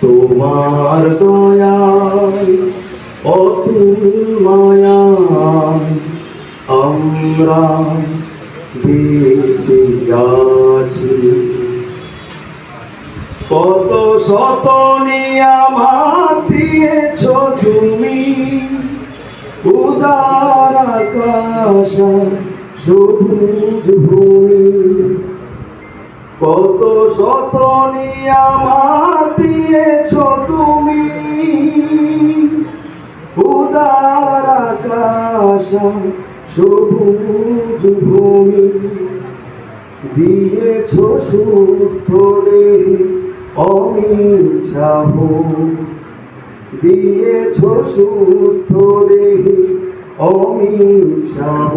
তোমার দয়ায় অতুল মায়ায় আমরা বেঁচে আছি। কত শত নিয়ামাত দিয়েছ তুমি উদার আকাশ সবুজ ভূমি। কত শত নিয়ামাত আর সবুজ ভূমি দিয়েছ সুস্থ রে অমিশাহ দিয়েছ সুস্থ রে অমিশাহ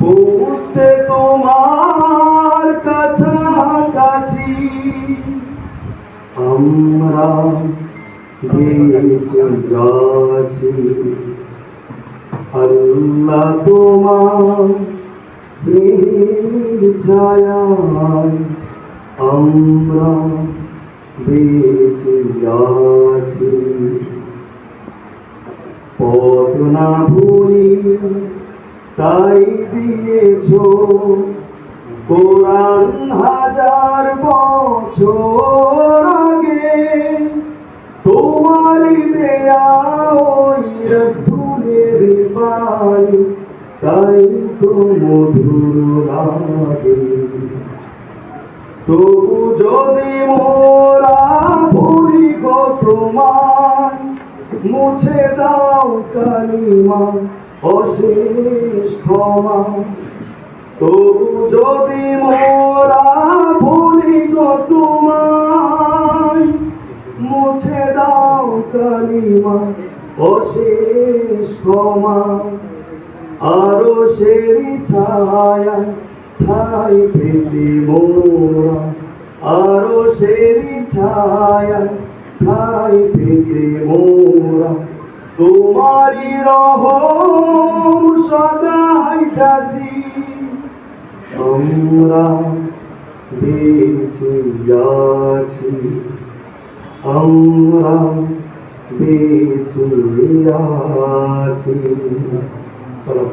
পৌঁছতে তোমার কাছাকাছি আমরা গেছি আল্লাহ তোমার স্নেহের ছায়ায় আমরা বেঁচে আছি। পথ না ভুলি তাই দিয়েছ কোরআন হাজার বছর। রসুলের তাই তো মধুর লাগে। তবু যদি মোরা ভুলি গো তোমায় মুছে দাও কালিমা, অশেষ ক্ষমা। তবু যদি মোরা ভুলি গো তোমায়, মুছে দাও কালিমা অশেষ ক্ষমা আরও সেরি ছায়া ঠাই পেতে মোরা। আরও সেরি ছায়া ঠাই পেতে মোরা। তোমারি রহম সদাই যাচ্ছি আমরা বেঁচে আছি, আমরা বেঁচে আছি। সালাম।